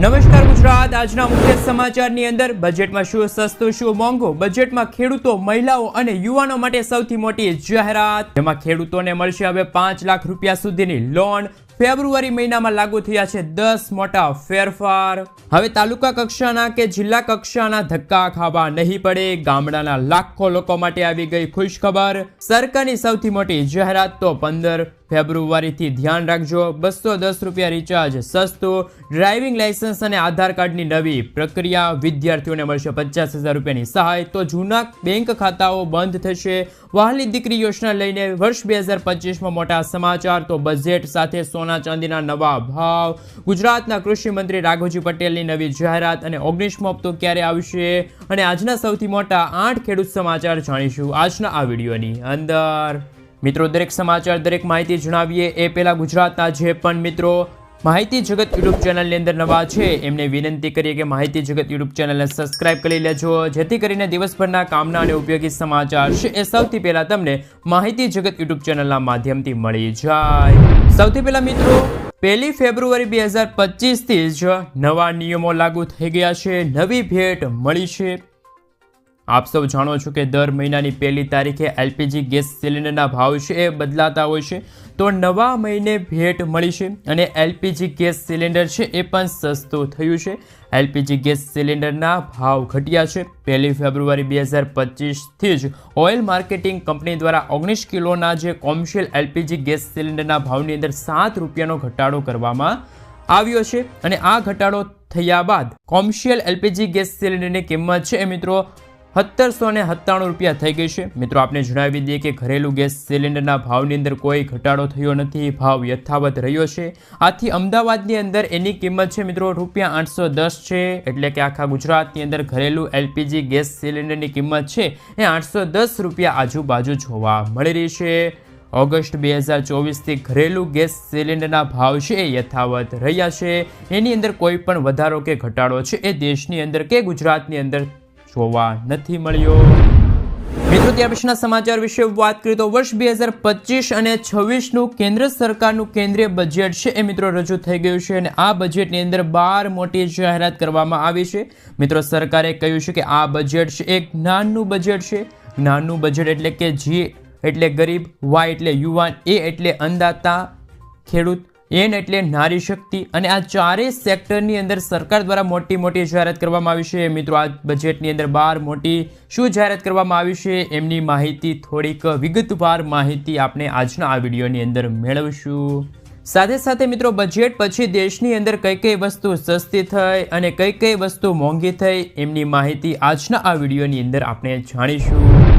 નમસ્કાર ગુજરાત. આજના મુખ્ય સમાચારની અંદર બજેટમાં શું સસ્તું, શું મોંઘું? બજેટમાં ખેડૂતો, મહિલાઓ અને યુવાનો માટે સૌથી મોટી જાહેરાત. જેમાં ખેડૂતોને મળશે હવે પાંચ લાખ રૂપિયા સુધીની લોન. ફેબ્રુઆરી મહિનામાં લાગુ થયા છે દસ મોટા ફેરફાર. હવે તાલુકા કક્ષાના કે જિલ્લા કક્ષાના ધક્કા ખાવા નહીં પડે. ગામડાના લાખો લોકો માટે આવી ગઈ ખુશખબર. સરકારની સૌથી મોટી જાહેરાત તો પંદર ફેબ્રુઆરીથી ધ્યાન રાખજો. બસો દસ રૂપિયા રિચાર્જ સસ્તું. ડ્રાઇવિંગ લાઇસન્સ અને આધાર કાર્ડની નવી પ્રક્રિયા વિદ્યાર્થીઓને મળશે પચાસ હજાર રૂપિયાની સહાય. તો જૂના બેંક ખાતાઓ બંધ થશે. વહાલી દીકરી યોજના લઈને વર્ષ બે હજાર પચીસમાં મોટા સમાચાર. તો બજેટ સાથે સોના ચાંદીના નવા ભાવ. ગુજરાતના કૃષિમંત્રી રાઘવજી પટેલની નવી જાહેરાત અને ઓગણીસમો હપ્તો ક્યારે આવશે? અને આજના સૌથી મોટા આઠ ખેડૂત સમાચાર જાણીશું. આજના આ વિડીયોની અંદર. મિત્રો, દરેક સમાચાર, દરેક માહિતી જણાવીએ એ પહેલાં ગુજરાતના જે પણ મિત્રો માહિતી જગત યુટ્યુબ ચેનલની અંદર નવા છે, એમને વિનંતી કરીએ કે માહિતી જગત યુટ્યુબ ચેનલને સબસ્ક્રાઇબ કરી લેજો, જેથી કરીને દિવસભરના કામના અને ઉપયોગી સમાચાર છે એ સૌથી પહેલાં તમને માહિતી જગત યુટ્યુબ ચેનલના માધ્યમથી મળી જાય. સૌથી પહેલાં મિત્રો, પહેલી ફેબ્રુઆરી બે હજાર પચીસથી જ નવા નિયમો લાગુ થઈ ગયા છે, નવી ભેટ મળી છે. આપ સૌ જાણો છો કે દર મહિનાની પહેલી તારીખે એલપીજી ગેસ સિલિન્ડરના ભાવ છે એ બદલાતા હોય છે. તો નવા મહિને ભેટ મળી છે અને એલપીજી ગેસ સિલિન્ડર છે એ પણ સસ્તું થયું છે. એલપીજી ગેસ સિલિન્ડરના ભાવ ઘટ્યા છે. પહેલી ફેબ્રુઆરી બે હજાર પચીસથી જ ઓઇલ માર્કેટિંગ કંપની દ્વારા ઓગણીસ કિલોના જે કોમર્શિયલ એલપીજી ગેસ સિલિન્ડરના ભાવની અંદર સાત રૂપિયાનો ઘટાડો કરવામાં આવ્યો છે. અને આ ઘટાડો થયા બાદ કોમર્શિયલ એલપીજી ગેસ સિલિન્ડરની કિંમત છે એ મિત્રો સત્તરસો ને સત્તાણું રૂપિયા થઈ ગઈ છે. મિત્રો આપણે જણાવી દઈએ કે ઘરેલું ગેસ સિલિન્ડરના ભાવની અંદર કોઈ ઘટાડો થયો નથી. ભાવ યથાવત રહ્યો છે. આથી અમદાવાદની અંદર એની કિંમત છે, મિત્રો, રૂપિયા આઠસો દસ છે. એટલે કે આખા ગુજરાતની અંદર ઘરેલું એલપીજી ગેસ સિલિન્ડરની કિંમત છે એ આઠસો દસ રૂપિયા આજુબાજુ જોવા મળી રહી છે. ઓગસ્ટ બે હજાર ચોવીસથી ઘરેલું ગેસ સિલિન્ડરના ભાવ છે એ યથાવત રહ્યા છે. એની અંદર કોઈ પણ વધારો કે ઘટાડો છે એ દેશની અંદર કે ગુજરાતની અંદર જોવા નથી મળ્યો. મિત્રો ત્યાર પછીના સમાચાર વિશે વાત કરીએ તો વર્ષ બે હજાર પચીસ અને છવ્વીસનું કેન્દ્ર સરકારનું કેન્દ્રીય બજેટ છે એ મિત્રો રજૂ થઈ ગયું છે અને આ બજેટની અંદર બાર મોટી જાહેરાત કરવામાં આવી છે. મિત્રો, સરકારે કહ્યું છે કે આ બજેટ છે એક જ્ઞાનનું બજેટ છે. જ્ઞાનનું બજેટ એટલે કે જી એટલે ગરીબ, વાય એટલે યુવાન, એ એટલે અંદાતા ખેડૂત એન એટલે નારી શક્તિ. અને આ ચારેય સેક્ટરની અંદર સરકાર દ્વારા મોટી મોટી જાહેરાત કરવામાં આવી છે. મિત્રો, આ બજેટની અંદર બાર મોટી શું જાહેરાત કરવામાં આવી છે, એમની માહિતી થોડીક વિગતવાર માહિતી આપણે આજના આ વિડીયોની અંદર મેળવશું. સાથે સાથે મિત્રો બજેટ પછી દેશની અંદર કઈ કઈ વસ્તુ સસ્તી થઈ અને કઈ કઈ વસ્તુ મોંઘી થઈ, એમની માહિતી આજના આ વિડીયોની અંદર આપણે જાણીશું.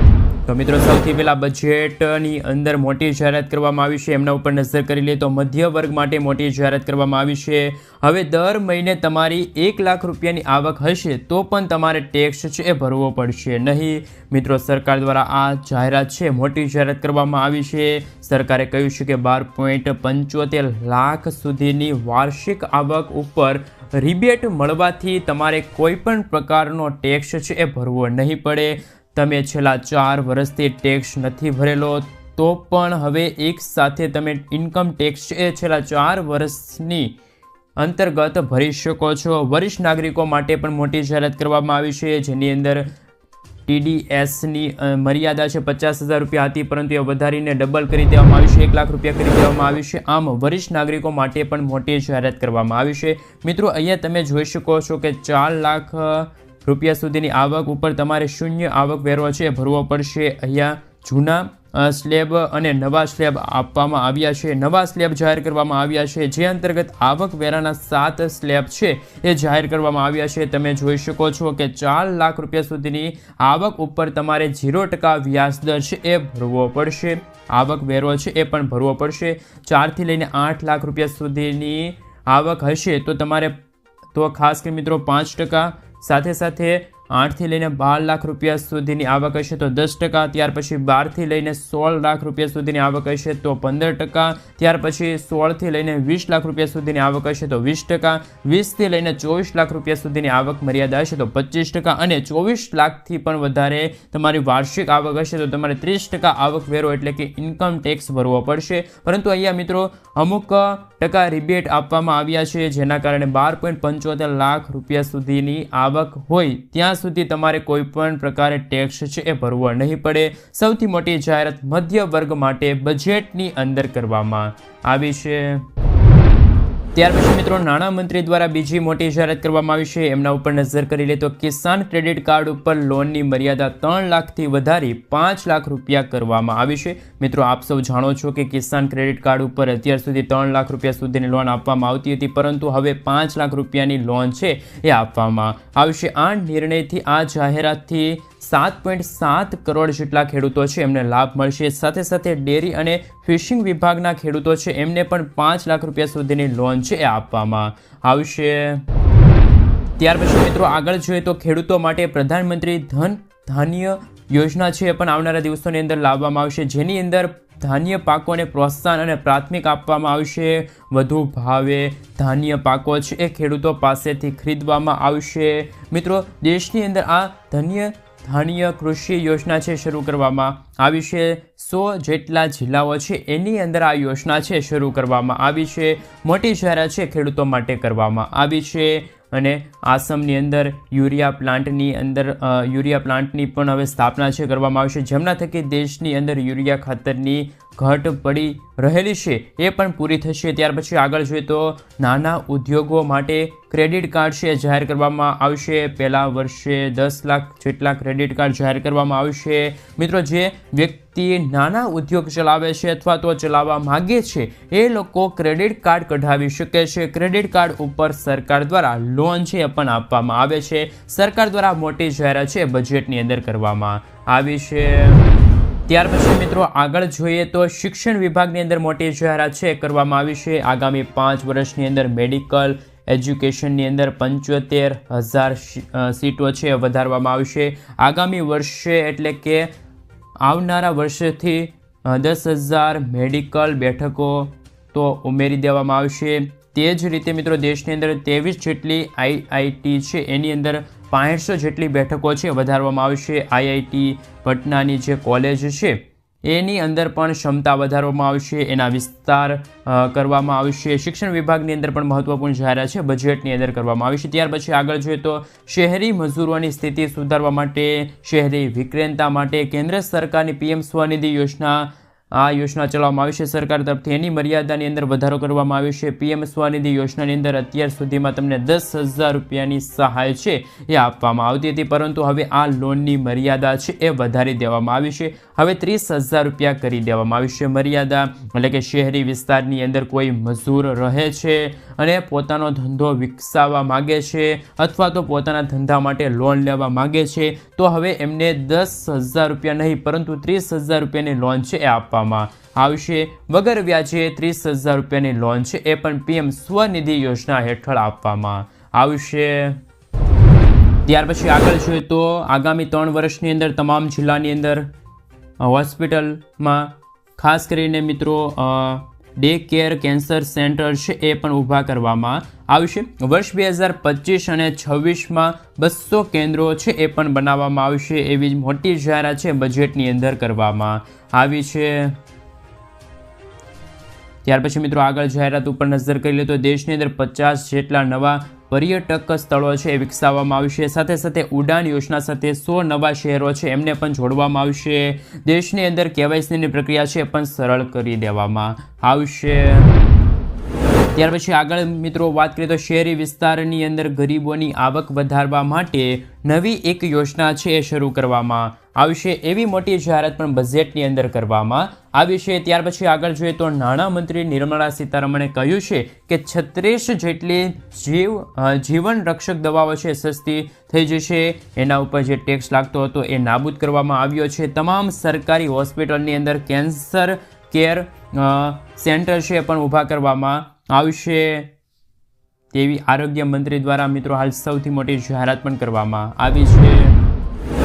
તો મિત્રો, સૌથી પહેલા બજેટની અંદર મોટી જાહેરાત કરવામાં આવી છે. એમના ઉપર નજર કરી લઈએ તો મધ્ય વર્ગ માટે મોટી જાહેરાત કરવામાં આવી છે. હવે દર મહિને તમારી એક લાખ રૂપિયાની આવક હશે તો પણ તમારે ટેક્સ છે એ ભરવો પડશે નહીં. મિત્રો, સરકાર દ્વારા આ જાહેરાત છે, મોટી જાહેરાત કરવામાં આવી છે. સરકારે કહ્યું છે કે બાર પોઈન્ટ પંચોતેર લાખ સુધીની વાર્ષિક આવક ઉપર રિબેટ મળવાથી તમારે કોઈ પણ પ્રકારનો ટેક્સ છે એ ભરવો નહીં પડે. તમે છેલ્લા ચાર વર્ષથી ટેક્સ નથી ભરેલો, તો પણ હવે એક સાથે તમે ઇન્કમ ટેક્સ એ છેલ્લા ચાર વર્ષની અંતર્ગત ભરી શકો છો. વરિષ્ઠ નાગરિકો માટે પણ મોટી જાહેરાત કરવામાં આવી છે, જેની અંદર ટીડીએસની મર્યાદા છે પચાસ હજાર રૂપિયા હતી, પરંતુ એ વધારીને ડબલ કરી દેવામાં આવી છે, એક લાખ રૂપિયા કરી દેવામાં આવી છે. આમ વરિષ્ઠ નાગરિકો માટે પણ મોટી જાહેરાત કરવામાં આવી છે. મિત્રો, અહીંયા તમે જોઈ શકો છો કે ચાર લાખ રૂપિયા સુધીની આવક ઉપર તમારે શૂન્ય આવક વેરો છે. ભરવો પડશે અહીંયા જૂના સ્લેબ અને નવા સ્લેબ આપવામાં આવ્યા છે. નવા સ્લેબ જાહેર કરવામાં આવ્યા છે. જે અંતર્ગત આવક વેરાના સાત સ્લેબ છે એ જાહેર કરવામાં આવ્યા છે. તમે જોઈ શકો છો કે ચાર લાખ રૂપિયા સુધીની આવક ઉપર તમારે ઝીરો ટકા વ્યાજદર છે એ ભરવો પડશે. આવક વેરો છે એ પણ ભરવો પડશે. ચારથી લઈને આઠ લાખ રૂપિયા સુધીની આવક હશે તો તમારે, તો ખાસ કરી મિત્રો પાંચ ટકા સાથે સાથે આઠથી લઈને બાર લાખ રૂપિયા સુધીની આવક હશે તો દસ ટકા, ત્યાર પછી બારથી લઈને સોળ લાખ રૂપિયા સુધીની આવક હશે તો પંદર ટકા, ત્યાર પછી સોળથી લઈને વીસ લાખ રૂપિયા સુધીની આવક હશે તો વીસ ટકા, વીસથી લઈને ચોવીસ લાખ રૂપિયા સુધીની આવક મર્યાદા હશે તો પચીસ ટકા અને ચોવીસ લાખથી પણ વધારે તમારી વાર્ષિક આવક હશે તો તમારે ત્રીસ ટકા આવક વેરો એટલે કે ઇન્કમ ટેક્સ ભરવો પડશે. પરંતુ અહીંયા મિત્રો અમુક ટકા રિબેટ આપવામાં આવ્યા છે જેના કારણે બાર પોઈન્ટ પંચોતેર લાખ રૂપિયા સુધીની આવક હોય. ત્યાં સુધી તમારે કોઈ પણ પ્રકારે ટેક્સ છે એ ભરવો નહીં પડે. સૌથી મોટી જાહેરાત મધ્ય વર્ગ માટે બજેટની અંદર કરવામાં આવી છે. ત્યાર પછી મિત્રો નાણામંત્રી દ્વારા બીજી મોટી જાહેરાત કરવામાં આવી છે. એમના ઉપર નજર કરી લે તો કિસાન ક્રેડિટ કાર્ડ ઉપર લોનની મર્યાદા ત્રણ લાખથી વધારી પાંચ લાખ રૂપિયા કરવામાં આવી છે. મિત્રો, આપ સૌ જાણો છો કે કિસાન ક્રેડિટ કાર્ડ ઉપર અત્યાર સુધી ત્રણ લાખ રૂપિયા સુધીની લોન આપવામાં આવતી હતી, પરંતુ હવે પાંચ લાખ રૂપિયાની લોન છે એ આપવામાં આવશે આ નિર્ણયથી, આ જાહેરાતથી સાત પોઈન્ટ સાત કરોડ જેટલા ખેડૂતો છે, એમને લાભ મળશે. સાથે સાથે ડેરી અને ફિશિંગ વિભાગના ખેડૂતો છે, એમને પણ પાંચ લાખ રૂપિયા સુધીની લોન છે એ આપવામાં આવશે. ત્યાર પછી મિત્રો આગળ જોઈએ તો ખેડૂતો માટે પ્રધાનમંત્રી ધન ધાન્ય યોજના છે એ પણ આવનારા દિવસોની અંદર લાવવામાં આવશે. જેની અંદર ધાન્ય પાકોને પ્રોત્સાહન અને પ્રાથમિક આપવામાં આવશે. વધુ ભાવે ધાન્ય પાકો છે એ ખેડૂતો પાસેથી ખરીદવામાં આવશે. મિત્રો, દેશની અંદર આ ધન્ય ધાન્ય કૃષિ યોજના છે શરૂ કરવામાં આવી છે. સો જેટલા જિલ્લાઓ છે એની અંદર આ યોજના છે શરૂ કરવામાં આવી છે. મોટી જાહેરાત છે ખેડૂતો માટે કરવામાં આવી છે. અને આસામની અંદર યુરિયા પ્લાન્ટની અંદર યુરિયા પ્લાન્ટની પણ હવે સ્થાપના છે, કરવામાં આવશે જેમના થકી દેશની અંદર યુરિયા ખાતરની ઘટ પડી રહેલી છે, એ પણ પૂરી થશે. ત્યાર પછી આગળ જોઈએ તો નાના ઉદ્યોગો માટે ક્રેડિટ કાર્ડ છે જાહેર કરવામાં આવશે. પહેલા વર્ષે દસ લાખ જેટલા ક્રેડિટ કાર્ડ જાહેર કરવામાં આવશે. મિત્રો, જે વ્યક્તિ નાના ઉદ્યોગ ચલાવે છે અથવા તો ચલાવવા માગે છે, એ લોકો ક્રેડિટ કાર્ડ કઢાવી શકે છે. ક્રેડિટ કાર્ડ ઉપર સરકાર દ્વારા લોન છે એ પણ આપવામાં આવે છે. સરકાર દ્વારા મોટી જાહેરાત છે બજેટની અંદર કરવામાં આવી છે. ત્યાર પછી મિત્રો આગળ જોઈએ તો શિક્ષણ વિભાગની અંદર મોટી જાહેરાત છે, કરવામાં આવી છે. આગામી પાંચ વર્ષની અંદર મેડિકલ એજ્યુકેશનની અંદર પંચોતેર હજાર સીટો છે વધારવામાં આવશે. આગામી વર્ષે એટલે કે આવનારા વર્ષેથી દસ હજાર મેડિકલ બેઠકો તો ઉમેરી દેવામાં આવશે. તે જ રીતે મિત્રો દેશની અંદર ત્રેવીસ જેટલી આઈઆઈટી છે, એની અંદર પાંચસો જેટલી બેઠકો છે વધારવામાં આવશે આઈઆઈટી પટનાની જે કોલેજ છે, એની અંદર પણ ક્ષમતા વધારવામાં આવશે એના વિસ્તાર કરવામાં આવશે શિક્ષણ વિભાગની અંદર પણ મહત્વપૂર્ણ જાહેરાત છે. બજેટની અંદર કરવામાં આવી છે. ત્યાર પછી આગળ જોઈએ તો શહેરી મજૂરોની સ્થિતિ સુધારવા માટે, શહેરી વિક્રેતા માટે કેન્દ્ર સરકારની પીએમ સ્વનિધિ યોજના આ યોજના ચલાવવામાં આવી છે. સરકાર તરફથી એની મર્યાદાની અંદર વધારો કરવામાં આવ્યો છે. પીએમ સ્વનિધિ યોજનાની અંદર અત્યાર સુધીમાં તમને દસ હજાર રૂપિયાની સહાય છે એ આપવામાં આવતી હતી, પરંતુ હવે આ લોનની મર્યાદા છે એ વધારી દેવામાં આવી છે. હવે ત્રીસ હજાર રૂપિયા કરી દેવામાં આવી છે. મર્યાદા એટલે કે શહેરી વિસ્તારની અંદર કોઈ મજૂર રહે છે અને પોતાનો ધંધો વિકસાવવા માગે છે અથવા તો પોતાના ધંધા માટે લોન લેવા માગે છે, તો હવે એમને દસ હજાર રૂપિયા નહીં, પરંતુ ત્રીસ હજાર રૂપિયાની લોન છે એ આપવામાં આવશે. વગર વ્યાજે ત્રીસ હજાર રૂપિયાની લોન છે એ પણ પીએમ સ્વનિધિ યોજના હેઠળ આપવામાં આવશે. ત્યાર પછી આગળ જોઈએ તો આગામી ત્રણ વર્ષની અંદર તમામ જિલ્લાની અંદર હોસ્પિટલમાં ખાસ કરીને મિત્રો ડે કેર કેન્સર સેન્ટર છે એ પણ ઊભા કરવામાં આવશે વર્ષ બે હજાર પચીસ અને છવ્વીસમાં બસો કેન્દ્રો છે એ પણ બનાવવામાં આવશે એવી જ મોટી જાહેરાત છે બજેટની અંદર કરવામાં આવી છે. ત્યાર પછી મિત્રો આગળ જાહેરાત ઉપર નજર કરી લે તો દેશની અંદર પચાસ જેટલા નવા પર્યટક સ્થળો છે એ વિકસાવવામાં આવશે સાથે સાથે ઉડાન યોજના સાથે સો નવા શહેરો છે, એમને પણ જોડવામાં આવશે. દેશની અંદર કેવાયસીની પ્રક્રિયા છે પણ સરળ કરી દેવામાં આવશે. ત્યાર પછી આગળ મિત્રો વાત કરીએ તો શહેરી વિસ્તારની અંદર ગરીબોની આવક વધારવા માટે નવી એક યોજના છે એ શરૂ કરવામાં આવશે એવી મોટી જાહેરાત પણ બજેટની અંદર કરવામાં આવી છે. ત્યાર પછી આગળ જોઈએ તો નાણામંત્રી નિર્મલા સીતારમણે કહ્યું છે કે છત્રીસ જેટલી જીવ જીવન રક્ષક દવાઓ છે સસ્તી થઈ જશે. એના ઉપર જે ટેક્સ લાગતો હતો એ નાબૂદ કરવામાં આવ્યો છે. તમામ સરકારી હોસ્પિટલની અંદર કેન્સર કેર સેન્ટર છે પણ ઊભા કરવામાં આવશે. તેવી આરોગ્ય મંત્રી દ્વારા મિત્રો હાલ સૌથી મોટી જાહેરાત પણ કરવામાં આવી છે.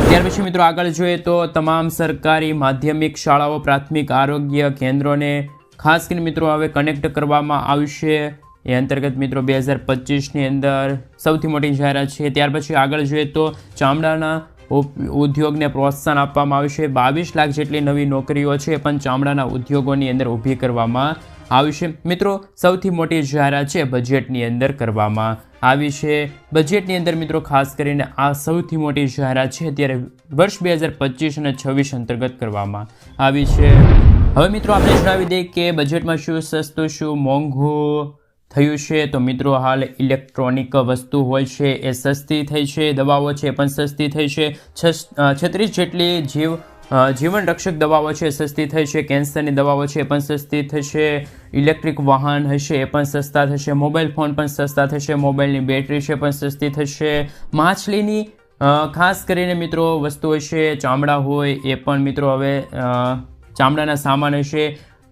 ત્યાર પછી મિત્રો આગળ જોઈએ તો તમામ સરકારી માધ્યમિક શાળાઓ, પ્રાથમિક આરોગ્ય કેન્દ્રોને ખાસ કરીને મિત્રો હવે કનેક્ટ કરવામાં આવશે. એ અંતર્ગત મિત્રો બે હજાર પચીસની અંદર સૌથી મોટી જાહેરાત છે. ત્યાર પછી આગળ જોઈએ તો ચામડાના ઉદ્યોગને પ્રોત્સાહન આપવામાં આવશે. બાવીસ લાખ જેટલી નવી નોકરીઓ છે પણ ચામડાના ઉદ્યોગોની અંદર ઊભી કરવામાં આવશે મિત્રો, સૌથી મોટી જાહેરાત છે બજેટની અંદર કરવામાં આવી છે. બજેટની અંદર મિત્રો, ખાસ કરીને આ સૌથી મોટી જાહેરાત છે અત્યારે વર્ષ બે હજાર પચીસ અને છવ્વીસ અંતર્ગત કરવામાં આવી છે. હવે મિત્રો, આપણે જણાવી દઈએ કે બજેટમાં શું સસ્તું, શું મોંઘું થયું છે. તો મિત્રો, હાલ ઇલેક્ટ્રોનિક વસ્તુ હોય છે એ સસ્તી થઈ છે, દવાઓ છે એ પણ સસ્તી થઈ છે. છત્રીસ જેટલી જીવ જીવન રક્ષક દવાઓ છે, સસ્તી છે, કેન્સરની દવાઓ છે, એ પણ સસ્તી થશે. ઇલેક્ટ્રિક વાહન હશે, એ પણ સસ્તા થશે. મોબાઈલ ફોન પણ સસ્તા થશે. મોબાઈલની બેટરી છે પણ સસ્તી થશે. માછલીની ખાસ કરીને મિત્રો વસ્તુ હશે ચામડા હોય, એ પણ મિત્રો હવે ચામડાના સામાન હશે.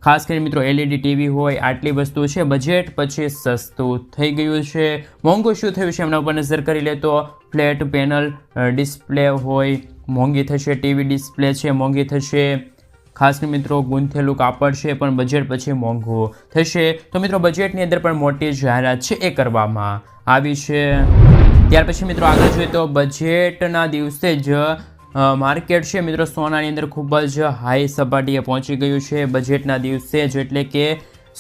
ખાસ કરીને મિત્રો, એલઈડી ટીવી હોય, આટલી વસ્તુ છે, બજેટ પછી સસ્તું થઈ ગયું છે. મોંઘું શું થયું છે, એમના ઉપર નજર કરી લે તો, ફ્લેટ પેનલ ડિસ્પ્લે હોય મોંઘી થશે, ટીવી ડિસ્પ્લે છે, મોંઘી થશે. ખાસ મિત્રો, ગૂંથેલું કાપડ છે, પણ બજેટ પછી મોંઘું થશે. તો મિત્રો, બજેટની અંદર પણ મોટી જાહેરાત છે એ કરવામાં આવી છે. ત્યાર પછી મિત્રો, આગળ જોઈએ તો બજેટના દિવસે જ માર્કેટ છે મિત્રો, સોનાની અંદર ખૂબ જ હાઈ સપાટીએ પહોંચી ગયું છે. બજેટના દિવસે જ એટલે કે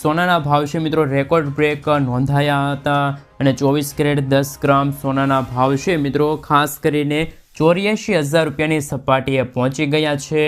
સોનાના ભાવ છે મિત્રો, રેકોર્ડ બ્રેક નોંધાયા હતા. અને ચોવીસ કેરેટ દસ ગ્રામ સોનાના ભાવ છે મિત્રો, ખાસ કરીને ચોર્યાસી હજાર રૂપિયાની સપાટીએ પહોંચી ગયા છે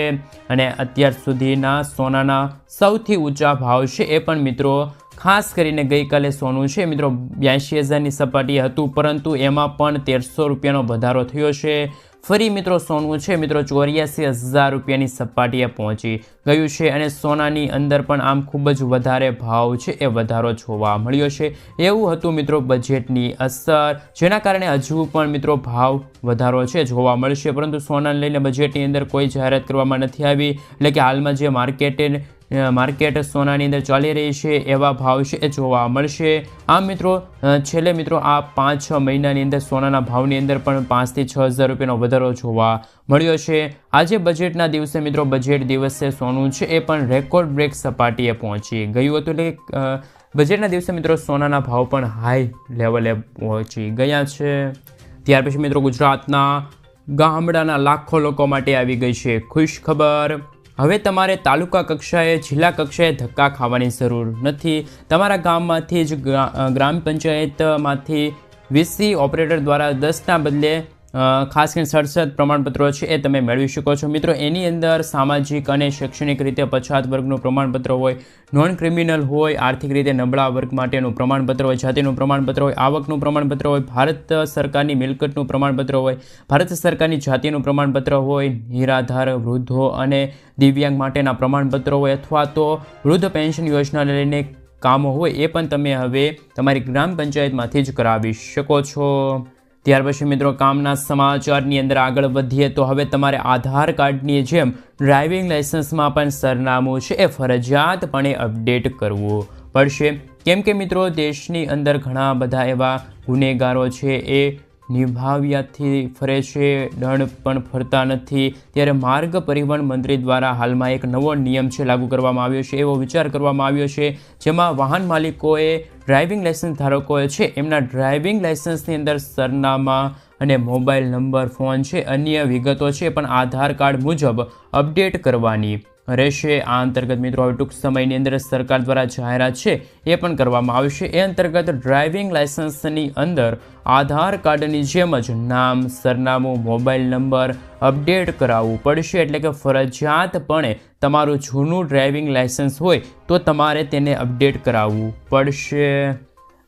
અને અત્યાર સુધીના સોનાના સૌથી ઊંચા ભાવ છે એ પણ મિત્રો ખાસ કરીને ગઈકાલે સોનું છે. મિત્રો બ્યાસી હજારની સપાટીએ હતું, પરંતુ એમાં પણ તેરસો રૂપિયાનો વધારો થયો છે. ફરી મિત્રો, સોનું છે. મિત્રો, ચોર્યાસી હજાર રૂપિયાની સપાટીએ પહોંચી ગયું છે અને સોનાની અંદર પણ આમ ખૂબ જ વધારે ભાવ છે એ વધારો જોવા મળ્યો છે. એવું હતું મિત્રો બજેટની અસર, જેના કારણે હજુ પણ મિત્રો ભાવ વધારો છે જોવા મળશે. પરંતુ સોનાને લઈને બજેટની અંદર કોઈ જાહેરાત કરવામાં નથી આવી. એટલે કે હાલમાં જે માર્કેટે માર્કેટ સોનાની અંદર ચાલી રહી છે, એવા ભાવ છે, એ જોવા મળશે. આમ મિત્રો છેલ્લે મિત્રો, આ પાંચ છ મહિનાની અંદર સોનાના ભાવની અંદર પણ પાંચથી છ હજાર રૂપિયાનો વધારો જોવા મળ્યો છે. આજે બજેટના દિવસે મિત્રો, બજેટ દિવસે સોનું છે, એ પણ રેકોર્ડ બ્રેક સપાટીએ પહોંચી ગયું હતું. એટલે બજેટના દિવસે મિત્રો, સોનાના ભાવ પણ હાઈ લેવલે પહોંચી ગયા છે. ત્યાર પછી મિત્રો, ગુજરાતના ગામડાના લાખો લોકો માટે આવી ગઈ છે ખુશ ખબર હવે તમારે તાલુકા કક્ષાએ, જિલ્લા કક્ષાએ ધક્કા ખાવાની જરૂર નથી. તમારા ગામમાંથી જ ગ્રા- ગ્રામ પંચાયતમાંથી વીસી ઓપરેટર દ્વારા દસના બદલે ખાસ કરીને સડસઠ પ્રમાણપત્રો છે એ તમે મેળવી શકો છો. મિત્રો, એની અંદર સામાજિક અને શૈક્ષણિક રીતે પછાત વર્ગનું પ્રમાણપત્ર હોય, નોન ક્રિમિનલ હોય, આર્થિક રીતે નબળા વર્ગ માટેનું પ્રમાણપત્ર હોય, જાતિનું પ્રમાણપત્ર હોય, આવકનું પ્રમાણપત્ર હોય, ભારત સરકારની મિલકતનું પ્રમાણપત્ર હોય, ભારત સરકારની જાતિનું પ્રમાણપત્ર હોય, નિરાધાર વૃદ્ધો અને દિવ્યાંગ માટેના પ્રમાણપત્રો હોય અથવા તો વૃદ્ધ પેન્શન યોજનાને લઈને કામો હોય એ પણ તમે હવે તમારી ગ્રામ પંચાયતમાંથી જ કરાવી શકો છો. ત્યાર પછી મિત્રો કામના સમાચારની અંદર આગળ વધીએ તો હવે તમારે આધાર કાર્ડની જેમ ડ્રાઇવિંગ લાઇસન્સમાં પણ સરનામું છે એ ફરજિયાતપણે અપડેટ કરવું પડશે. કેમ કે મિત્રો દેશની અંદર ઘણા બધા એવા ગુનેગારો છે એ નિભાવ્યાથી ફરે છે દંડ પણ ફરતા નથી. ત્યારે માર્ગ પરિવહન મંત્રી દ્વારા હાલમાં એક નવો નિયમ છે લાગુ કરવામાં આવ્યો છે. એવો વિચાર કરવામાં આવ્યો છે, જેમાં વાહન માલિકોએ ડ્રાઇવિંગ લાઇસન્સ ધારકોએ છે, એમના ડ્રાઇવિંગ લાઇસન્સની અંદર સરનામા અને મોબાઈલ નંબર, ફોન છે, અન્ય વિગતો છે, પણ આધાર કાર્ડ મુજબ અપડેટ કરવાની રહેશે. આ અંતર્ગત મિત્રો, હવે ટૂંક સમયની અંદર સરકાર દ્વારા જાહેરાત છે, એ પણ કરવામાં આવશે. એ અંતર્ગત ડ્રાઇવિંગ લાઇસન્સની અંદર આધાર કાર્ડની જેમ જ નામ, સરનામું મોબાઈલ નંબર અપડેટ કરાવવું પડશે. એટલે કે ફરજિયાતપણે તમારું જૂનું ડ્રાઇવિંગ લાઇસન્સ હોય તો તમારે તેને અપડેટ કરાવવું પડશે.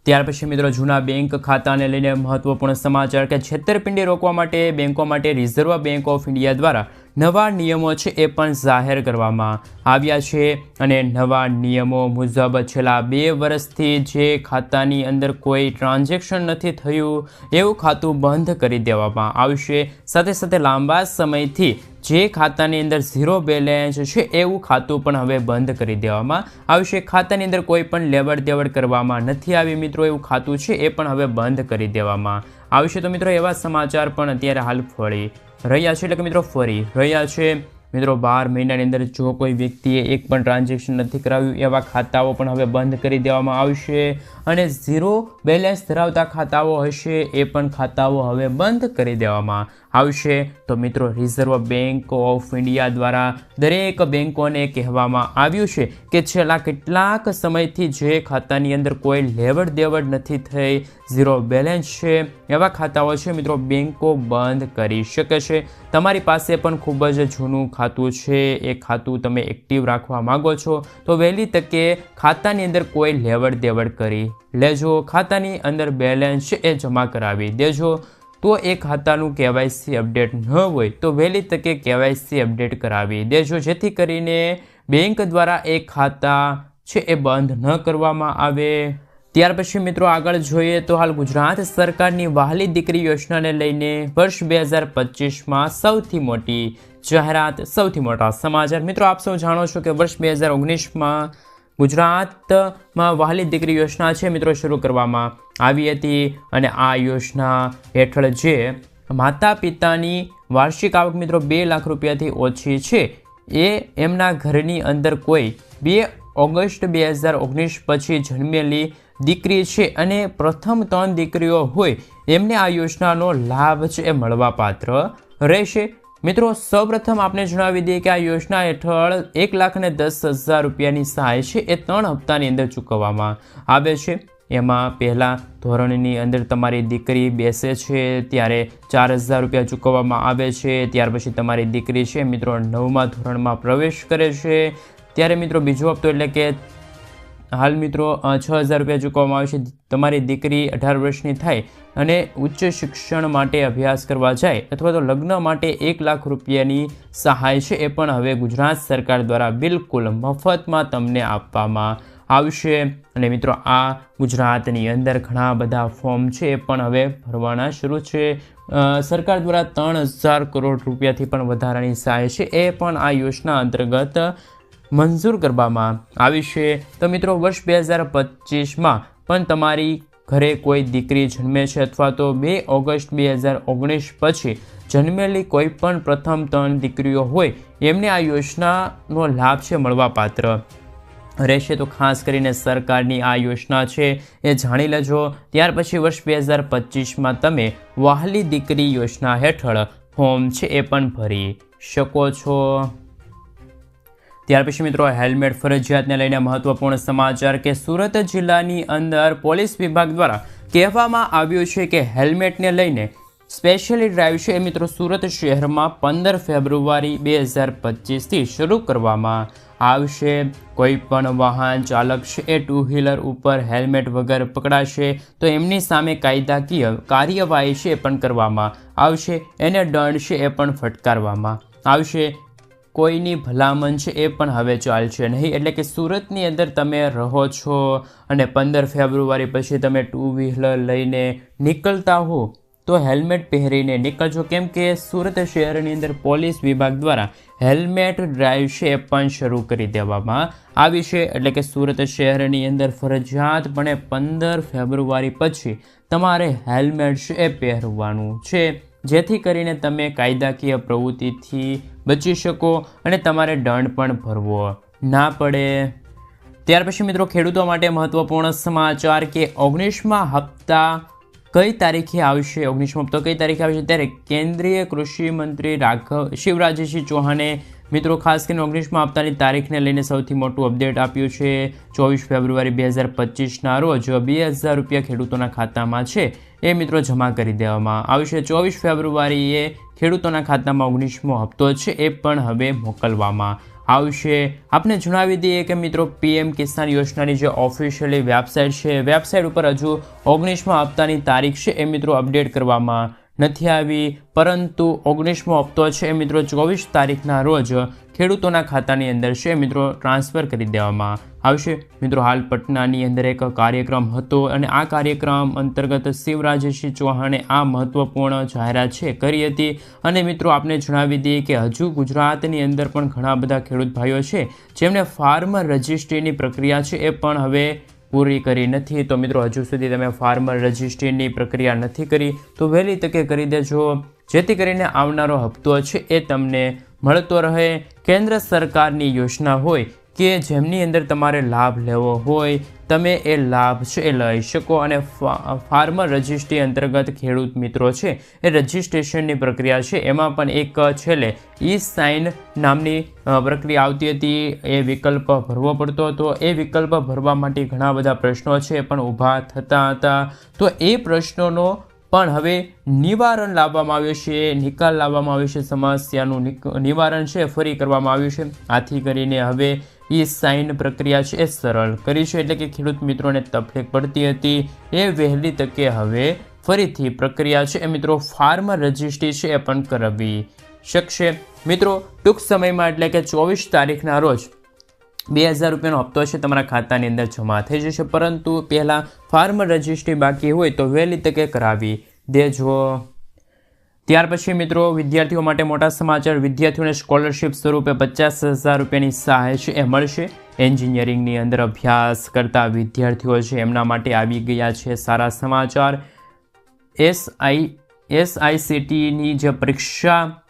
ત્યાર પછી મિત્રો, જૂના બેંક ખાતાને લઈને મહત્વપૂર્ણ સમાચાર કે છેતરપિંડી રોકવા માટે, બેંકો માટે રિઝર્વ બેંક ઓફ ઇન્ડિયા દ્વારા નવા નિયમો છે એ પણ જાહેર કરવામાં આવ્યા છે અને નવા નિયમો મુજબ છેલ્લા બે વર્ષથી જે ખાતાની અંદર કોઈ ટ્રાન્ઝેક્શન નથી થયું, એવું ખાતું બંધ કરી દેવામાં આવશે. સાથે સાથે લાંબા સમયથી જે ખાતાની અંદર ઝીરો બેલેન્સ છે એવું ખાતું પણ હવે બંધ કરી દેવામાં આવશે. ખાતાની અંદર કોઈ પણ લેવડ દેવડ કરવામાં નથી આવી મિત્રો, એવું ખાતું છે એ પણ હવે બંધ કરી દેવામાં આવશે તો મિત્રો એવા સમાચાર પણ અત્યારે હાલ ફળી રહ્યા છે. એટલે કે મિત્રો ફરી રહ્યા છે. મિત્રો બાર મહિનાની અંદર જો કોઈ વ્યક્તિએ એક પણ ટ્રાન્ઝેક્શન નથી કરાવ્યું, એવા ખાતાઓ પણ હવે બંધ કરી દેવામાં આવશે અને ઝીરો બેલેન્સ ધરાવતા ખાતાઓ હશે એ પણ ખાતાઓ હવે બંધ કરી દેવામાં આવશે. તો મિત્રો રિઝર્વ બેંક ઓફ ઇન્ડિયા દ્વારા દરેક બેંકોને કહેવામાં આવ્યું છે કે છેલ્લા કેટલાક સમયથી જે ખાતાની અંદર કોઈ લેવડ દેવડ નથી થઈ, ઝીરો બેલેન્સ છે, એવા ખાતાઓ છે મિત્રો બેંકો બંધ કરી શકે છે. તમારી પાસે પણ ખૂબ જ જૂનું ખાતું છે. એ ખાતું તમે એક્ટિવ રાખવા માગો છો, તો વહેલી તકે ખાતાની અંદર કોઈ લેવડ દેવડ કરી લેજો. ખાતાની અંદર બેલેન્સ છે એ જમા કરાવી દેજો. તો એ ખાતાનું કેવાયસી અપડેટ ન હોય તો વહેલી તકે કેવાયસી અપડેટ કરાવી દેજો. જેથી કરીને બેંક દ્વારા એ ખાતા છે એ બંધ ન કરવામાં આવે. ત્યાર પછી મિત્રો આગળ જોઈએ તો હાલ ગુજરાત સરકારની વહાલી દીકરી યોજનાને લઈને વર્ષ બે હજાર પચીસમાં સૌથી મોટી જાહેરાત, સૌથી મોટા સમાચાર. મિત્રો, આપ સૌ જાણો છો કે વર્ષ બે હજાર ઓગણીસમાં ગુજરાતમાં વહાલી દીકરી યોજના છે, મિત્રો, શરૂ કરવામાં આવી હતી અને આ યોજના હેઠળ જે માતા પિતાની વાર્ષિક આવક, મિત્રો, બે લાખ રૂપિયાથી ઓછી છે. એ એમના ઘરની અંદર કોઈ બે ઓગસ્ટ બે હજાર ઓગણીસ પછી જન્મેલી દીકરી છે અને પ્રથમ ત્રણ દીકરીઓ હોય, એમને આ યોજનાનો લાભ છે એ મળવાપાત્ર રહેશે. મિત્રો, સૌપ્રથમ આપણે જણાવી દઈએ કે આ યોજના હેઠળ એક લાખ ને દસ હજાર રૂપિયાની સહાય છે એ ત્રણ હપ્તાની અંદર ચૂકવવામાં આવે છે. એમાં પહેલાં ધોરણની અંદર તમારી દીકરી બેસે છે, ત્યારે ચાર હજાર રૂપિયા ચૂકવવામાં આવે છે, ત્યાર પછી તમારી દીકરી છે, મિત્રો, નવમા ધોરણમાં પ્રવેશ કરે છે. ત્યારે મિત્રો, બીજો હપ્તો એટલે કે હાલ મિત્રો છ હજાર રૂપિયા ચૂકવવામાં આવે છે. તમારી દીકરી અઢાર વર્ષની થાય અને ઉચ્ચ શિક્ષણ માટે અભ્યાસ કરવા જાય અથવા તો લગ્ન માટે એક લાખ રૂપિયાની સહાય છે, એ પણ હવે ગુજરાત સરકાર દ્વારા બિલકુલ મફતમાં તમને આપવામાં આવશે. અને મિત્રો, આ ગુજરાતની અંદર ઘણા બધા ફોર્મ છે, એ પણ હવે ભરવાના શરૂ છે. સરકાર દ્વારા ત્રણ હજાર કરોડ રૂપિયાથી પણ વધારાની સહાય છે, એ પણ આ યોજના અંતર્ગત મંજૂર કરવામાં આવી છે. તો મિત્રો, વર્ષ બે હજાર પચીસમાં પણ તમારી ઘરે કોઈ દીકરી જન્મે છે અથવા તો બે ઓગસ્ટ બે હજાર ઓગણીસ પછી જન્મેલી કોઈ પણ પ્રથમ ત્રણ દીકરીઓ હોય, એમને આ યોજનાનો લાભ છે, મળવાપાત્ર. રહેશે તો ખાસ કરીને સરકારની આ યોજના છે, એ જાણી લેજો. ત્યાર પછી વર્ષ બે હજાર પચીસમાં તમે વહાલી દીકરી યોજના હેઠળ ફોર્મ છે, એ પણ ભરી શકો છો. ત્યાર પછી મિત્રો હેલ્મેટ, ફરજિયાતને લઈને મહત્વપૂર્ણ સમાચાર કે સુરત જિલ્લાની અંદર પોલીસ વિભાગ દ્વારા કહેવામાં આવ્યું છે કે હેલ્મેટને લઈને સ્પેશિયલી ડ્રાઈવ છે એ મિત્રો સુરત શહેરમાં પંદર ફેબ્રુઆરી બે હજાર પચીસથી શરૂ કરવામાં આવશે. કોઈ પણ વાહન ચાલક છે એ ટુ વ્હીલર ઉપર હેલ્મેટ વગર પકડાશે તો એમની સામે કાયદાકીય કાર્યવાહી છે એ પણ કરવામાં આવશે. એને દંડ છે એ પણ ફટકારવામાં આવશે. કોઈની ભલામણ છે એ પણ હવે ચાલશે નહીં. એટલે કે સુરતની અંદર તમે રહો છો અને પંદર ફેબ્રુઆરી પછી તમે ટુ વ્હીલર લઈને નીકળતા હો, તો હેલ્મેટ પહેરીને નીકળજો. કેમ કે સુરત શહેરની અંદર પોલીસ વિભાગ દ્વારા હેલ્મેટ ડ્રાઈવ છે એ પણ શરૂ કરી દેવામાં આવી છે. એટલે કે સુરત શહેરની અંદર ફરજિયાતપણે પંદર ફેબ્રુઆરી પછી તમારે હેલ્મેટ છે એ પહેરવાનું છે. જેથી કરીને તમે કાયદાકીય પ્રવૃત્તિથી બચી શકો અને તમારે દંડ પણ ભરવો ના પડે. ત્યાર પછી મિત્રો ખેડૂતો માટે મહત્વપૂર્ણ સમાચાર કે ઓગણીસમાં હપ્તા કઈ તારીખે આવશે? ઓગણીસમો હપ્તો કઈ તારીખે આવશે? ત્યારે કેન્દ્રીય કૃષિ મંત્રી રાઘવ શિવરાજસિંહ ચૌહાણે મિત્રો ખાસ કરીને ઓગણીસમાં હપ્તાની તારીખને લઈને સૌથી મોટું અપડેટ આપ્યું છે. ચોવીસ ફેબ્રુઆરી બે હજાર પચીસના રોજ બે હજાર રૂપિયા ખેડૂતોના ખાતામાં છે. એ મિત્રો જમા કરી દેવામાં આવશે ચોવીસ ફેબ્રુઆરીએ ખેડૂતોના ખાતામાં ઓગણીસમો હપ્તો છે, એ પણ હવે મોકલવામાં આવશે આપને જણાવી દઈએ કે મિત્રો, પીએમ કિસાન યોજનાની જે ઓફિશિયલી વેબસાઇટ છે વેબસાઇટ ઉપર હજુ ઓગણીસમાં હપ્તાની તારીખ છે, એ મિત્રો અપડેટ કરવામાં નથી આવી. પરંતુ ઓગણીસમો હપ્તો છે, એ મિત્રો ચોવીસ તારીખના રોજ ખેડૂતોના ખાતાની અંદર છે મિત્રો ટ્રાન્સફર કરી દેવામાં આવશે. મિત્રો, હાલ પટનાની અંદર એક કાર્યક્રમ હતો અને આ કાર્યક્રમ અંતર્ગત શિવરાજસિંહ ચૌહાણે આ મહત્વપૂર્ણ જાહેરાત છે કરી હતી. અને મિત્રો, આપને જણાવી દઈએ કે હજુ ગુજરાતની અંદર પણ ઘણા બધા ખેડૂત ભાઈઓ છે, જેમને ફાર્મર રજિસ્ટ્રીની પ્રક્રિયા છે એ પણ હવે પૂરી કરી નથી. તો મિત્રો, હજુ સુધી તમે ફાર્મર રજિસ્ટ્રીની પ્રક્રિયા નથી કરી, તો વહેલી તકે કરી દેજો. જેથી કરીને આવનારો હપ્તો છે એ તમને મળતો રહે. કેન્દ્ર સરકારની યોજના હોય કે જેમની અંદર તમારે લાભ લેવો હોય, તમે એ લાભ છે એ લઈ શકો. અને ફાર્મર રજિસ્ટ્રી અંતર્ગત ખેડૂત મિત્રો છે, એ રજિસ્ટ્રેશનની પ્રક્રિયા છે. એમાં પણ એક છેલ્લે ઈ સાઇન નામની પ્રક્રિયા આવતી હતી. એ વિકલ્પ ભરવો પડતો હતો. એ વિકલ્પ ભરવા માટે ઘણા બધા પ્રશ્નો છે, પણ ઊભા થતા હતા. તો એ પ્રશ્નોનો પણ હવે નિવારણ લાવવામાં આવ્યું છે, નિકાલ લાવવામાં આવ્યો છે, સમસ્યાનું નિવારણ છે, ફરી કરવામાં આવ્યું છે. આથી કરીને હવે એ સાઇન પ્રક્રિયા છે એ સરળ કરી છે, એટલે કે ખેડૂત મિત્રોને તકલીફ પડતી હતી. એ વહેલી તકે હવે ફરીથી પ્રક્રિયા છે. એ મિત્રો ફાર્મર રજિસ્ટ્રી છે એ પણ કરવી શકશે. મિત્રો, ટૂંક સમયમાં એટલે કે ચોવીસ તારીખના રોજ બે હજાર રૂપિયાનો હપ્તો છે, તમારા ખાતાની અંદર જમા થઈ જશે. પરંતુ પહેલાં ફાર્મર રજિસ્ટ્રી બાકી હોય તો વહેલી તકે કરાવી દેજો. ત્યાર પછી મિત્રો, વિદ્યાર્થીઓ માટે મોટા સમાચાર. વિદ્યાર્થીઓને સ્કોલરશિપ સ્વરૂપે પચાસ હજાર રૂપિયાની સહાય છે, એ મળશે. એન્જિનિયરિંગની અંદર અભ્યાસ કરતા વિદ્યાર્થીઓ છે, એમના માટે આવી ગયા છે સારા સમાચાર. એસઆઈ, એસઆઈસીટીની જે પરીક્ષા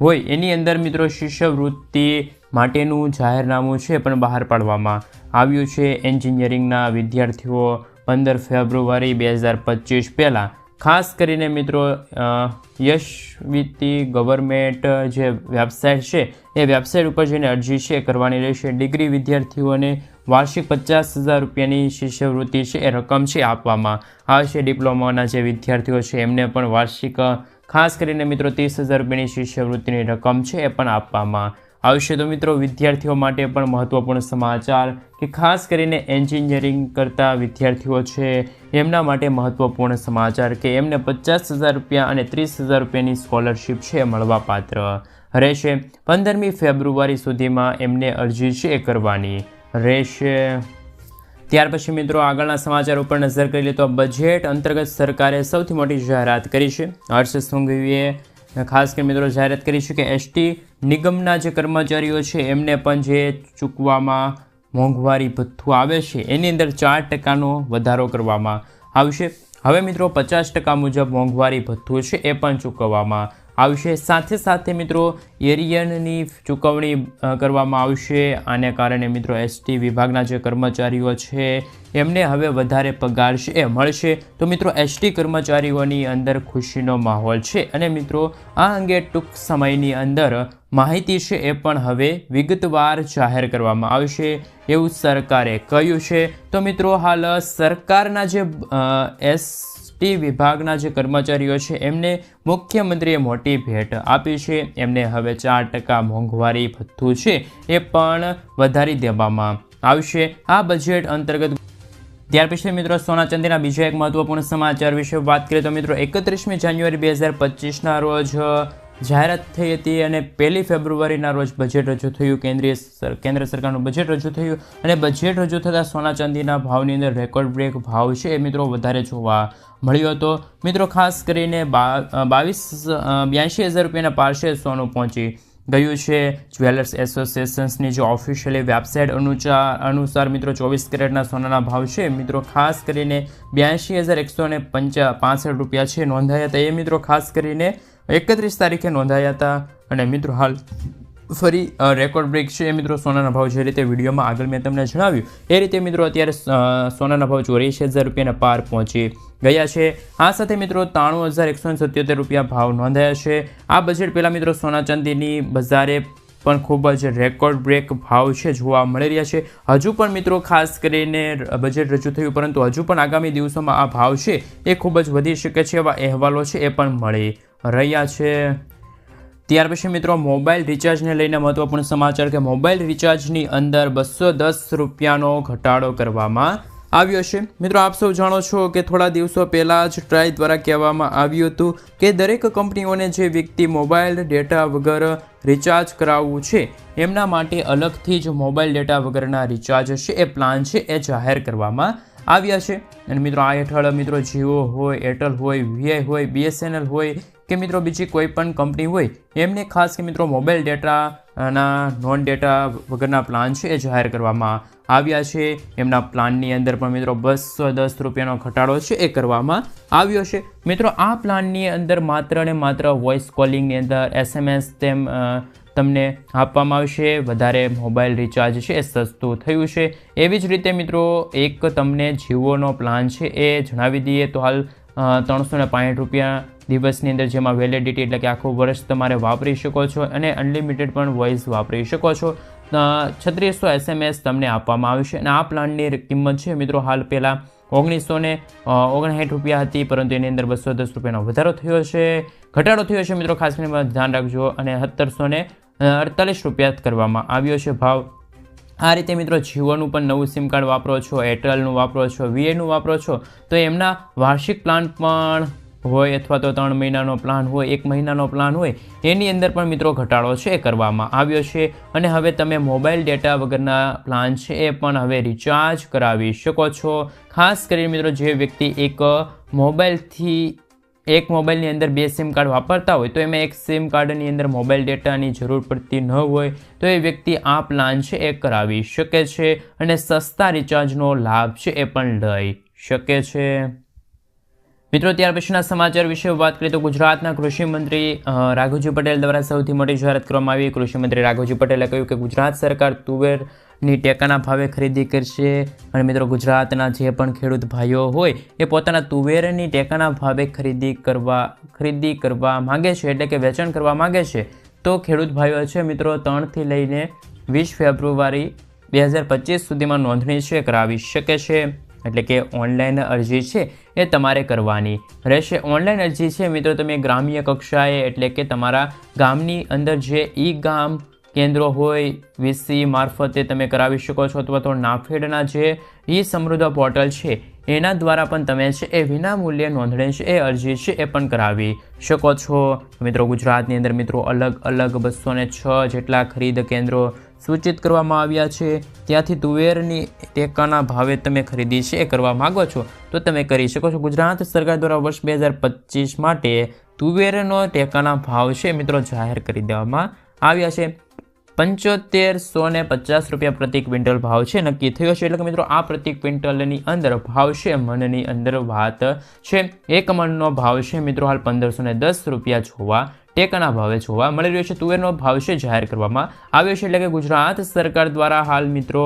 હોય, એની અંદર મિત્રો શિષ્યવૃત્તિ માટેનું જાહેરનામું છે પણ બહાર પાડવામાં આવ્યું છે. એન્જિનિયરિંગના વિદ્યાર્થીઓ પંદર ફેબ્રુઆરી બે હજાર પચીસ પહેલાં, ખાસ કરીને મિત્રો યશવિતી ગવર્મેન્ટ જે વેબસાઇટ છે, એ વેબસાઇટ ઉપર જઈને અરજી છે, કરવાની રહેશે. ડિગ્રી વિદ્યાર્થીઓને વાર્ષિક પચાસ હજાર રૂપિયાની શિષ્યવૃત્તિ છે, એ રકમ છે આપવામાં આવશે. ડિપ્લોમાના જે વિદ્યાર્થીઓ છે, એમને પણ વાર્ષિક, ખાસ કરીને મિત્રો, ત્રીસ હજાર રૂપિયાની શિષ્યવૃત્તિની રકમ છે, એ પણ આપવામાં આવશે તો મિત્રો વિદ્યાર્થીઓ માટે પણ મહત્વપૂર્ણ સમાચાર કે ખાસ કરીને એન્જિનિયરિંગ કરતા વિદ્યાર્થીઓ છે, એમના માટે મહત્વપૂર્ણ સમાચાર કે એમને પચાસ હજાર રૂપિયા અને ત્રીસ હજાર રૂપિયાની સ્કોલરશિપ છે મળવાપાત્ર. રહેશે પંદરમી ફેબ્રુઆરી સુધીમાં એમને અરજી છે કરવાની. રહેશે. ત્યાર પછી મિત્રો આગળના સમાચાર ઉપર નજર કરી લે તો બજેટ અંતર્ગત સરકારે સૌથી મોટી જાહેરાત કરી છે. હર્ષ સંઘવીએ ખાસ કરીને મિત્રો જાહેરાત કરી છે કે એસટી નિગમના જે કર્મચારીઓ છે, એમને પણ જે ચૂકવામાં મોંઘવારી ભથ્થું આવે છે, એની અંદર ચાર ટકાનો વધારો કરવામાં આવશે. હવે મિત્રો પચાસ ટકા મુજબ મોંઘવારી ભથ્થું છે, એ પણ ચૂકવવામાં આવશે. સાથે સાથે મિત્રો એરિયનની ચૂકવણી કરવામાં આવશે. આને કારણે મિત્રો એસટી વિભાગના જે કર્મચારીઓ છે, એમને હવે વધારે પગાર છે, એ મળશે. તો મિત્રો એસટી કર્મચારીઓની અંદર ખુશીનો માહોલ છે અને મિત્રો, આ અંગે ટૂંક સમયની અંદર માહિતી છે એ પણ હવે વિગતવાર જાહેર કરવામાં આવશે. એવું સરકારે કહ્યું છે. તો મિત્રો, હાલ સરકારના જે એસ ટી વિભાગના જે કર્મચારીઓ છે, એમને મુખ્યમંત્રીએ મોટી ભેટ આપી છે. એમને હવે ચાર ટકા મોંઘવારી ભથ્થું છે એ પણ વધારી દેવામાં આવશે. આ બજેટ અંતર્ગત ત્યાર પછી મિત્રો સોના ચંદીના બીજા એક મહત્વપૂર્ણ સમાચાર વિશે વાત કરીએ તો મિત્રો એકત્રીસમી જાન્યુઆરી બે હજાર પચીસના રોજ જાહેરાત થઈ હતી અને પહેલી ફેબ્રુઆરીના રોજ બજેટ રજૂ થયું. કેન્દ્રીય કેન્દ્ર સરકારનું બજેટ રજૂ થયું અને બજેટ રજૂ થતાં સોના ચાંદીના ભાવની અંદર રેકોર્ડ બ્રેક ભાવ છે એ મિત્રો વધારે જોવા મળ્યો હતો. મિત્રો, ખાસ કરીને બાવીસ બ્યાસી હજાર રૂપિયાના પારસે સોનું પહોંચી ગયું છે. જ્વેલર્સ એસોસિએશન્સની જે ઓફિશિયલી વેબસાઇટ અનુસાર અનુસાર મિત્રો ચોવીસ કેરેટના સોનાના ભાવ છે. મિત્રો, ખાસ કરીને બ્યાસી હજાર એકસો ને પંચા રૂપિયા છે નોંધાયા હતા. એ મિત્રો, ખાસ કરીને એકત્રીસ તારીખે નોંધાયા હતા. અને મિત્રો હાલ ફરી રેકોર્ડ બ્રેક છે એ મિત્રો સોનાના ભાવ જે રીતે વિડીયોમાં આગળ મેં તમને જણાવ્યું, એ રીતે મિત્રો અત્યારે સોનાના ભાવ ચોરીસ હજાર રૂપિયાના પાર પહોંચી ગયા છે. આ સાથે મિત્રો ત્રાણું હજાર એકસો સત્યોતેર રૂપિયા ભાવ નોંધાયા છે. આ બજેટ પહેલાં મિત્રો સોના ચાંદીની બજારે પણ ખૂબ જ રેકોર્ડ બ્રેક ભાવ છે જોવા મળી રહ્યા છે. હજુ પણ મિત્રો ખાસ કરીને બજેટ રજૂ થયું, પરંતુ હજુ પણ આગામી દિવસોમાં આ ભાવ છે એ ખૂબ જ વધી શકે છે એવા અહેવાલો છે એ પણ મળી રહ્યા છે. ત્યાર પછી મિત્રો, મોબાઈલ રિચાર્જને લઈને મહત્વપૂર્ણ સમાચાર કે મોબાઈલ રિચાર્જની અંદર બસો દસ રૂપિયાનો ઘટાડો કરવામાં આવ્યો છે. મિત્રો, આપ સૌ જાણો છો કે થોડા દિવસો પહેલાં જ ટ્રાય દ્વારા કહેવામાં આવ્યું હતું કે દરેક કંપનીઓને જે વ્યક્તિ મોબાઈલ ડેટા વગર રિચાર્જ કરાવવું છે, એમના માટે અલગથી જ મોબાઈલ ડેટા વગરના રિચાર્જ છે, એ પ્લાન છે, એ જાહેર કરવામાં આવ્યા છે. અને મિત્રો, આ હેઠળ મિત્રો, જીઓ હોય, એરટેલ હોય, વીઆઈ હોય, બીએસએનએલ હોય કે મિત્રો બીજી કોઈ પણ કંપની હોય, એમને ખાસ કે મિત્રો મોબાઈલ ડેટા ના નોન ડેટા વગરના પ્લાન છે એ જાહેર કરવામાં આવ્યા છે. એમના પ્લાનની અંદર પણ મિત્રો બસો દસ રૂપિયાનો ઘટાડો છે એ કરવામાં આવ્યો છે. મિત્રો આ પ્લાનની અંદર માત્ર ને માત્ર વોઇસ કોલિંગની અંદર એસએમએસ તેમ તમને આપવામાં આવશે. વધારે મોબાઈલ રિચાર્જ છે એ સસ્તું થયું છે. એવી જ રીતે મિત્રો એક તમને જીઓનો પ્લાન છે એ જણાવી દઈએ તો હાલ ત્રણસો ને રૂપિયા દિવસની અંદર જેમાં વેલિડિટી એટલે કે આખું વર્ષ તમારે વાપરી શકો છો અને અનલિમિટેડ પણ વોઇસ વાપરી શકો છો. છત્રીસો એસએમએસ તમને આપવામાં આવશે અને આ પ્લાનની કિંમત છે મિત્રો હાલ પહેલાં ઓગણીસો ને ઓગણસાઠ રૂપિયા હતી, પરંતુ એની અંદર બસો દસ રૂપિયાનો વધારો થયો છે. ઘટાડો થયો છે મિત્રો, ખાસ કરીને ધ્યાન રાખજો અને સત્તરસો ને અડતાલીસ રૂપિયા કરવામાં આવ્યો છે ભાવ. આ રીતે મિત્રો જીઓનું પણ નવું સિમ કાર્ડ વાપરો છો એરટેલનું વાપરો છો વીએનું વાપરો છો, તો એમના વાર્ષિક પ્લાન પણ હોય અથવા તો ત્રણ મહિનાનો પ્લાન હોય, એક મહિનાનો પ્લાન હોય, એની અંદર પણ મિત્રો ઘટાડો છે એ કરવામાં આવ્યો છે. અને હવે તમે મોબાઈલ ડેટા વગરના પ્લાન છે એ પણ હવે રિચાર્જ કરાવી શકો છો. ખાસ કરીને મિત્રો જે વ્યક્તિ એક મોબાઈલથી એક મોબાઈલની અંદર બે સિમ કાર્ડ વાપરતા હોય, તો એમાં એક સિમ કાર્ડની અંદર મોબાઈલ ડેટાની જરૂર પડતી ન હોય, તો એ વ્યક્તિ આ પ્લાન છે એ કરાવી શકે છે. અને સસ્તા રિચાર્જનો લાભ છે એ પણ લઈ શકે છે. મિત્રો, ત્યાર પછીના સમાચાર વિશે વાત કરીએ તો ગુજરાતના કૃષિમંત્રી રાઘુજી પટેલ દ્વારા સૌથી મોટી જાહેરાત કરવામાં આવી. કૃષિમંત્રી રાઘુજી પટેલે કહ્યું કે ગુજરાત સરકાર તુવેરની ટેકાના ભાવે ખરીદી કરશે અને મિત્રો, ગુજરાતના જે પણ ખેડૂત ભાઈઓ હોય એ પોતાના તુવેરની ટેકાના ભાવે ખરીદી કરવા ખરીદી કરવા માંગે છે, એટલે કે વેચાણ કરવા માંગે છે. તો ખેડૂત ભાઈઓ છે મિત્રો, ત્રણથી લઈને વીસ ફેબ્રુઆરી બે હજાર પચીસ સુધીમાં નોંધણી છે, કરાવી શકે છે. એટલે કે ઓનલાઈન અરજી છે એ તમારે કરવાની રહેશે. ઓનલાઈન અરજી છે મિત્રો, તમે ગ્રામ્ય કક્ષાએ એટલે કે તમારા ગામની અંદર જે ઈ ગામ કેન્દ્રો હોય, વીસી મારફતે તમે કરાવી શકો છો અથવા તો નાફેડના જે ઈ સમૃદ્ધ પોર્ટલ છે, એના દ્વારા પણ તમે છે એ વિનામૂલ્યે નોંધણી છે એ અરજી છે એ પણ કરાવી શકો છો. મિત્રો, ગુજરાતની અંદર મિત્રો અલગ અલગ બસો છ જેટલા ખરીદ કેન્દ્રો સૂચિત કરવામાં આવ્યા છે. ત્યાંથી તુવેરની ટેકાના ભાવે તમે ખરીદી છે એ કરવા માગો છો. તો તમે કરી શકો છો. ગુજરાત સરકાર દ્વારા વર્ષ બે હજાર પચીસ માટે તુવેરનો ટેકાના ભાવ છે મિત્રો જાહેર કરી દેવામાં આવ્યા છે. પંચોતેરસો ને પચાસ રૂપિયા પ્રતિ ક્વિન્ટલ ભાવ છે, નક્કી થયો છે. એટલે કે મિત્રો, આ પ્રતિ ક્વિન્ટલની અંદર ભાવ છે, મનની અંદર વાત છે. એક મણનો ભાવ છે, મિત્રો, હાલ પંદરસો ને દસ રૂપિયા જોવા ટેકાના ભાવે જોવા મળી રહ્યો છે. તુવેરનો ભાવ છે જાહેર કરવામાં આવ્યો છે એટલે કે ગુજરાત સરકાર દ્વારા હાલ મિત્રો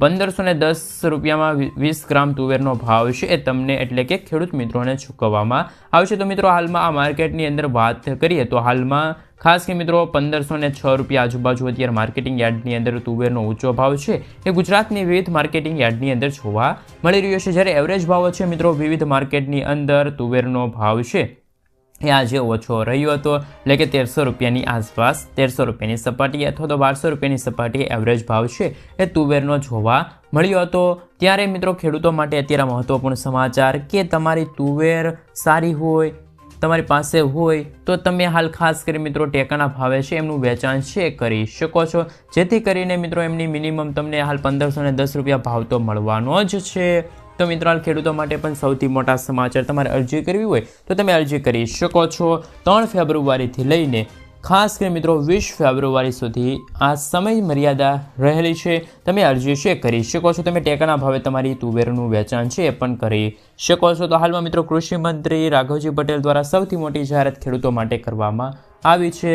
પંદરસો ને દસ રૂપિયામાં વીસ ગ્રામ તુવેરનો ભાવ છે એ તમને એટલે કે ખેડૂત મિત્રોને ચૂકવવામાં આવશે. તો મિત્રો હાલમાં આ માર્કેટની અંદર વાત કરીએ તો હાલમાં ખાસ કે મિત્રો પંદરસો ને છ રૂપિયા આજુબાજુ અત્યારે માર્કેટિંગ યાર્ડની અંદર તુવેરનો ઊંચો ભાવ છે એ ગુજરાતની વિવિધ માર્કેટિંગ યાર્ડની અંદર જોવા મળી રહ્યો છે. જ્યારે એવરેજ ભાવ છે મિત્રો વિવિધ માર્કેટની અંદર તુવેરનો ભાવ છે. એ આજે ઓછો રહ્યો હતો. એટલે કે તેરસો રૂપિયાની આસપાસ, તેરસો રૂપિયાની સપાટી અથવા તો બારસો રૂપિયાની સપાટી એવરેજ ભાવ છે એ તુવેરનો જોવા મળ્યો હતો. ત્યારે મિત્રો ખેડૂતો માટે અત્યારે મહત્ત્વપૂર્ણ સમાચાર કે તમારી તુવેર સારી હોય, તમારી પાસે હોય, તો તમે હાલ ખાસ કરી મિત્રો ટેકાના ભાવે છે એમનું વેચાણ છે કરી શકો છો. જેથી કરીને મિત્રો એમની મિનિમમ તમને હાલ પંદરસો ને દસ રૂપિયા ભાવ તો મળવાનો જ છે. તો મિત્રો ખેડૂતો માટે પણ સૌથી મોટા સમાચાર તમારે અરજી કરવી હોય તો તમે અરજી કરી શકો છો. ત્રણ ફેબ્રુઆરીથી લઈને ખાસ કરીને મિત્રો વીસ ફેબ્રુઆરી સુધી આ સમય મર્યાદા રહેલી છે. તમે અરજી છે કરી શકો છો. તમે ટેકાના ભાવે તમારી તુવેરનું વેચાણ છે એ પણ કરી શકો છો. તો હાલમાં મિત્રો કૃષિ મંત્રી રાઘવજી પટેલ દ્વારા સૌથી મોટી જાહેરાત ખેડૂતો માટે કરવામાં આવી છે.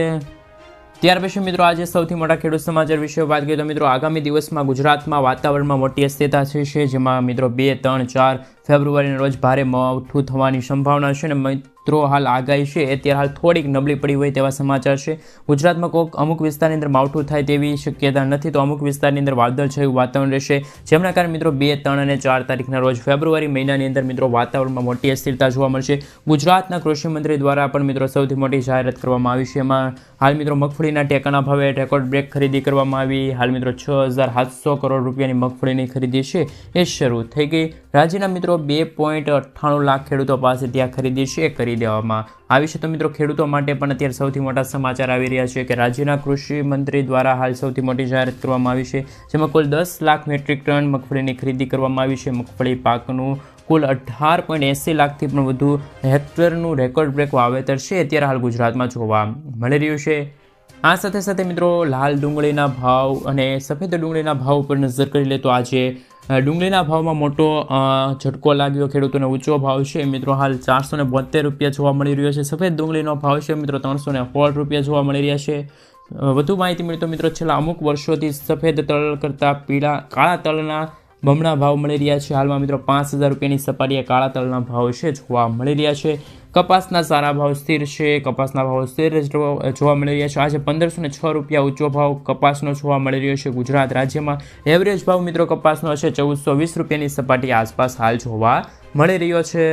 ત્યાર પછી મિત્રો આજે સૌથી મોટા ખેડૂત સમાચાર વિશે વાત કરીએ તો મિત્રો આગામી દિવસમાં ગુજરાતમાં વાતાવરણમાં મોટી અસ્થિરતા છે જેમાં મિત્રો બે, ત્રણ, ચાર ફેબ્રુઆરીના રોજ ભારે માવઠું થવાની સંભાવના છે અને મિત્રો, હાલ આગાહી છે એ અત્યારે હાલ થોડીક નબળી પડી હોય તેવા સમાચાર છે. ગુજરાતમાં કોઈક અમુક વિસ્તારની અંદર માવઠું થાય તેવી શક્યતા નથી, તો અમુક વિસ્તારની અંદર વાદળછાયું વાતાવરણ રહેશે. જેમના કારણે મિત્રો, બે, ત્રણ અને ચાર તારીખના રોજ ફેબ્રુઆરી મહિનાની અંદર મિત્રો, વાતાવરણમાં મોટી અસ્થિરતા જોવા મળશે. ગુજરાતના કૃષિમંત્રી દ્વારા પણ મિત્રો, સૌથી મોટી જાહેરાત કરવામાં આવી છે. એમાં હાલ મિત્રો, મગફળીના ટેકાના ભાવે રેકોર્ડ બ્રેક ખરીદી કરવામાં આવી. હાલ મિત્રો, છ હજાર સાતસો કરોડ રૂપિયાની મગફળીની ખરીદી છે. એ શરૂ થઈ ગઈ. રાજ્યના મિત્રો, બે પોઈન્ટ અઠ્ઠાણું લાખ ખેડૂતો પાસે ત્યાં ખરીદી છે. એ કરી દેવામાં આવી છે. તો મિત્રો, ખેડૂતો માટે પણ અત્યારે સૌથી મોટા સમાચાર આવી રહ્યા છે કે રાજ્યના કૃષિ મંત્રી દ્વારા હાલ સૌથી મોટી જાહેરાત કરવામાં આવી છે, જેમાં કુલ દસ લાખ મેટ્રિક ટન મગફળીની ખરીદી કરવામાં આવી છે. મગફળી પાકનું કુલ અઢાર પોઈન્ટ એંસી લાખથી પણ વધુ હેક્ટરનું રેકોર્ડ બ્રેક વાવેતર છે. અત્યારે હાલ ગુજરાતમાં જોવા મળી રહ્યું છે. આ સાથે સાથે મિત્રો, લાલ ડુંગળીના ભાવ અને સફેદ ડુંગળીના ભાવ ઉપર નજર કરી લે તો આજે ડુંગળીના ભાવમાં મોટો ઝટકો લાગ્યો. ખેડૂતોને ઊંચો ભાવ છે. મિત્રો, હાલ ચારસો ને બોતેર રૂપિયા જોવા મળી રહ્યો છે. સફેદ ડુંગળીનો ભાવ છે. મિત્રો ત્રણસો ને સોળ રૂપિયા જોવા મળી રહ્યા છે. વધુ માહિતી મળી તો મિત્રો, છેલ્લા અમુક વર્ષોથી સફેદ તલ કરતાં પીળા, કાળા તલના બમણા ભાવ મળી રહ્યા છે. હાલમાં મિત્રો, પાંચ હજાર રૂપિયાની સપાટીએ કાળા તલના ભાવ છે, જોવા મળી રહ્યા છે. કપાસના સારા ભાવ સ્થિર છે, કપાસના ભાવ સ્થિર જોવા મળી રહ્યા છે. આજે પંદરસો ને છ રૂપિયા ઊંચો ભાવ કપાસનો જોવા મળી રહ્યો છે ગુજરાત રાજ્યમાં. એવરેજ ભાવ મિત્રો કપાસનો છે ચૌદસો વીસ રૂપિયાની સપાટી આસપાસ હાલ જોવા મળી રહ્યો છે.